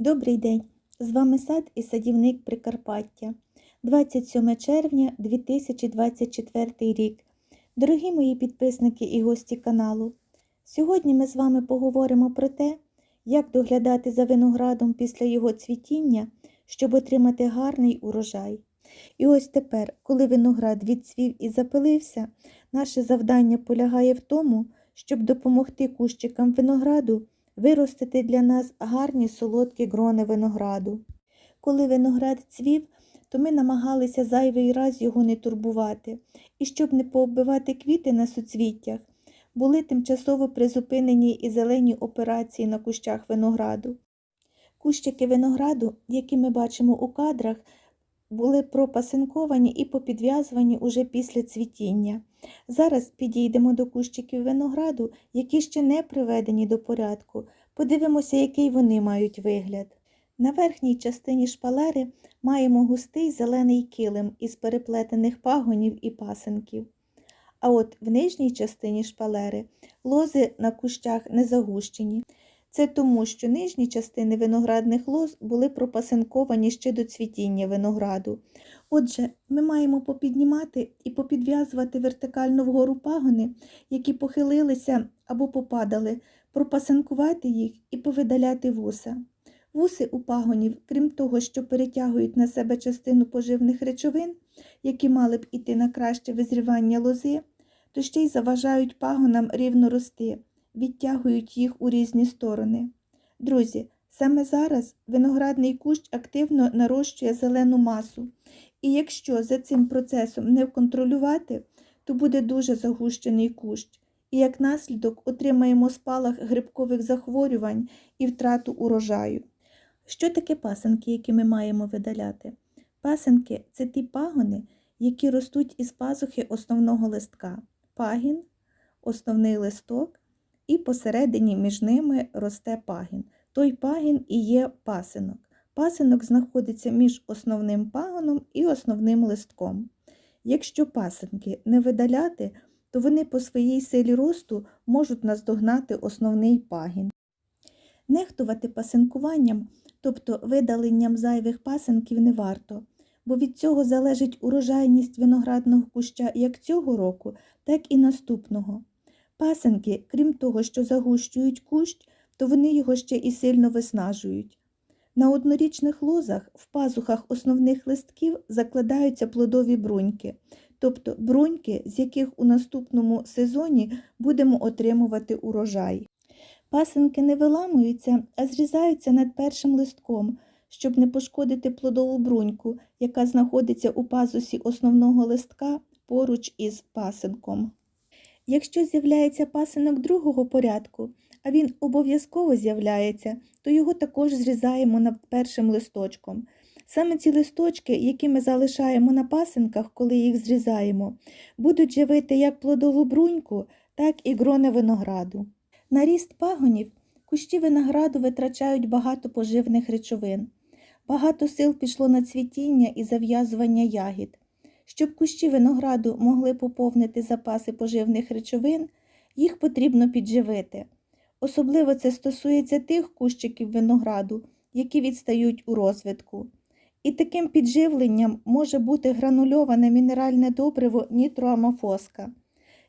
Добрий день! З вами сад і садівник Прикарпаття. 27 червня 2024 рік. Дорогі мої підписники і гості каналу. Сьогодні ми з вами поговоримо про те, як доглядати за виноградом після його цвітіння, щоб отримати гарний урожай. І ось тепер, коли виноград відцвів і запилився, наше завдання полягає в тому, щоб допомогти кущикам винограду виростити для нас гарні солодкі грони винограду. Коли виноград цвів, то ми намагалися зайвий раз його не турбувати, і щоб не пооббивати квіти на суцвіттях, були тимчасово призупинені і зелені операції на кущах винограду. Кущики винограду, які ми бачимо у кадрах, були пропасинковані і попідв'язувані уже після цвітіння. Зараз підійдемо до кущиків винограду, які ще не приведені до порядку. Подивимося, який вони мають вигляд. На верхній частині шпалери маємо густий зелений килим із переплетених пагонів і пасенків. А от в нижній частині шпалери лози на кущах не загущені. Це тому, що нижні частини виноградних лоз були пропасинковані ще до цвітіння винограду. Отже, ми маємо попіднімати і попідв'язувати вертикально вгору пагони, які похилилися або попадали, пропасинкувати їх і повидаляти вуса. Вуси у пагонів, крім того, що перетягують на себе частину поживних речовин, які мали б іти на краще визрівання лози, то ще й заважають пагонам рівно рости, відтягують їх у різні сторони. Друзі, саме зараз виноградний кущ активно нарощує зелену масу, і якщо за цим процесом не контролювати, то буде дуже загущений кущ, і як наслідок отримаємо спалах грибкових захворювань і втрату урожаю. Що таке пасенки, які ми маємо видаляти? Пасенки це ті пагони, які ростуть із пазухи основного листка. Пагін, основний листок, і посередині між ними росте пагін. Той пагін і є пасинок. Пасинок знаходиться між основним пагоном і основним листком. Якщо пасинки не видаляти, то вони по своїй силі росту можуть наздогнати основний пагін. Нехтувати пасинкуванням, тобто видаленням зайвих пасинків, не варто, бо від цього залежить урожайність виноградного куща як цього року, так і наступного. Пасинки, крім того, що загущують кущ, то вони його ще і сильно виснажують. На однорічних лозах в пазухах основних листків закладаються плодові бруньки, тобто бруньки, з яких у наступному сезоні будемо отримувати урожай. Пасинки не виламуються, а зрізаються над першим листком, щоб не пошкодити плодову бруньку, яка знаходиться у пазусі основного листка поруч із пасинком. Якщо з'являється пасинок другого порядку, а він обов'язково з'являється, то його також зрізаємо над першим листочком. Саме ці листочки, які ми залишаємо на пасинках, коли їх зрізаємо, будуть живити як плодову бруньку, так і грони винограду. На ріст пагонів кущі винограду витрачають багато поживних речовин. Багато сил пішло на цвітіння і зав'язування ягід. Щоб кущі винограду могли поповнити запаси поживних речовин, їх потрібно підживити. Особливо це стосується тих кущиків винограду, які відстають у розвитку. І таким підживленням може бути гранульоване мінеральне добриво нітроамофоска.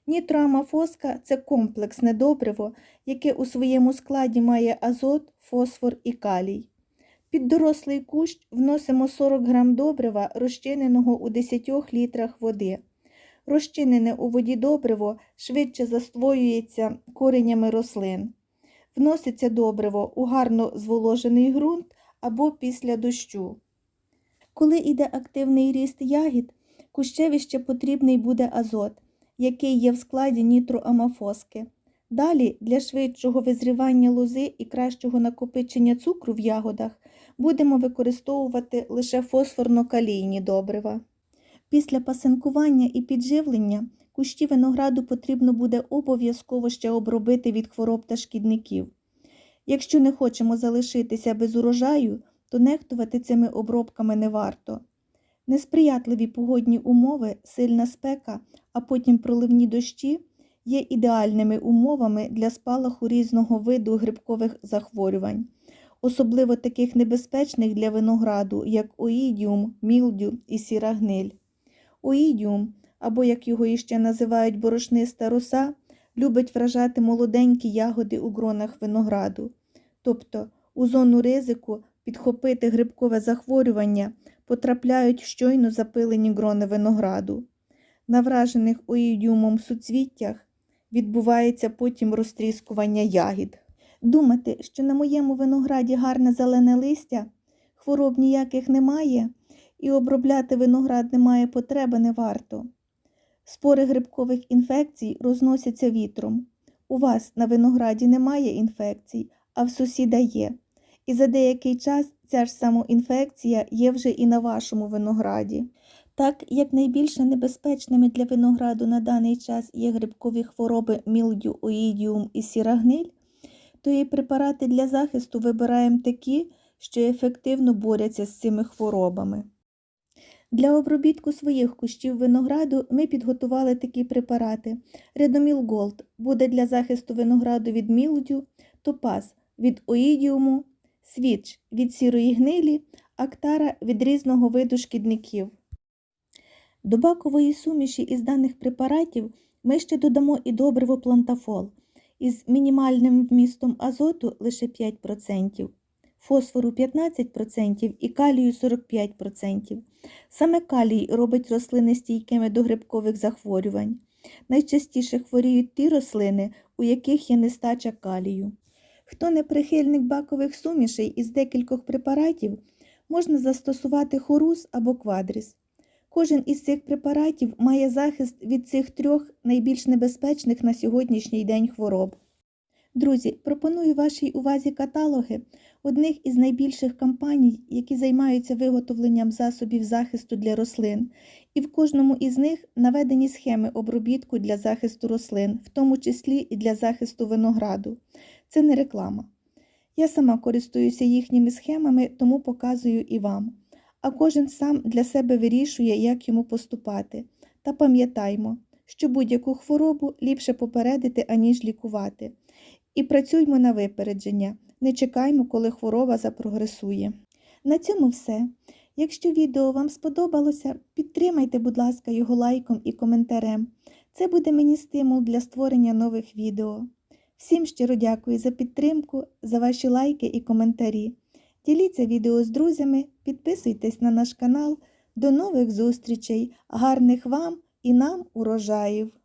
Нітроамофоска – це комплексне добриво, яке у своєму складі має азот, фосфор і калій. Під дорослий кущ вносимо 40 г добрива, розчиненого у 10 літрах води. Розчинене у воді добриво швидше заствоюється коренями рослин. Вноситься добриво у гарно зволожений ґрунт або після дощу. Коли йде активний ріст ягід, кущеві ще потрібний буде азот, який є в складі нітроамофоски. Далі для швидшого визрівання лози і кращого накопичення цукру в ягодах будемо використовувати лише фосфорно-калійні добрива. Після пасинкування і підживлення кущі винограду потрібно буде обов'язково ще обробити від хвороб та шкідників. Якщо не хочемо залишитися без урожаю, то нехтувати цими обробками не варто. Несприятливі погодні умови, сильна спека, а потім проливні дощі є ідеальними умовами для спалаху різного виду грибкових захворювань. особливо таких небезпечних для винограду, як оїдіум, мілдю і сіра гниль. Оїдіум, або як його іще називають борошниста роса, любить вражати молоденькі ягоди у гронах винограду. Тобто у зону ризику підхопити грибкове захворювання потрапляють щойно запилені грони винограду. На вражених оїдіумом суцвіттях відбувається потім розтріскування ягід. Думати, що на моєму винограді гарне зелене листя, хвороб ніяких немає, і обробляти виноград немає потреби не варто. Спори грибкових інфекцій розносяться вітром. У вас на винограді немає інфекцій, а в сусіда є. І за деякий час ця ж самоінфекція є вже і на вашому винограді. Так як найбільш небезпечними для винограду на даний час є грибкові хвороби мілдю, оїдіум і сіра гниль, то і препарати для захисту вибираємо такі, що ефективно борються з цими хворобами. Для обробітку своїх кущів винограду ми підготували такі препарати. Редоміл Голд буде для захисту винограду від мілдю, топаз від оїдіуму, свіч від сірої гнилі, актара від різного виду шкідників. До бакової суміші із даних препаратів ми ще додамо і добриво плантафол із мінімальним вмістом азоту лише 5%, фосфору 15% і калію 45%. Саме калій робить рослини стійкими до грибкових захворювань. Найчастіше хворіють ті рослини, у яких є нестача калію. Хто не прихильник бакових сумішей із декількох препаратів, можна застосувати хорус або квадріс. Кожен із цих препаратів має захист від цих трьох найбільш небезпечних на сьогоднішній день хвороб. Друзі, пропоную вашій увазі каталоги одних із найбільших компаній, які займаються виготовленням засобів захисту для рослин, і в кожному із них наведені схеми обробітку для захисту рослин, в тому числі і для захисту винограду. Це не реклама. Я сама користуюся їхніми схемами, тому показую і вам. А кожен сам для себе вирішує, як йому поступати. Та пам'ятаймо, що будь-яку хворобу ліпше попередити, аніж лікувати. І працюймо на випередження, не чекаймо, коли хвороба запрогресує. На цьому все. Якщо відео вам сподобалося, підтримайте, будь ласка, його лайком і коментарем. Це буде мені стимул для створення нових відео. Всім щиро дякую за підтримку, за ваші лайки і коментарі. Діліться відео з друзями, підписуйтесь на наш канал. До нових зустрічей, гарних вам і нам урожаїв!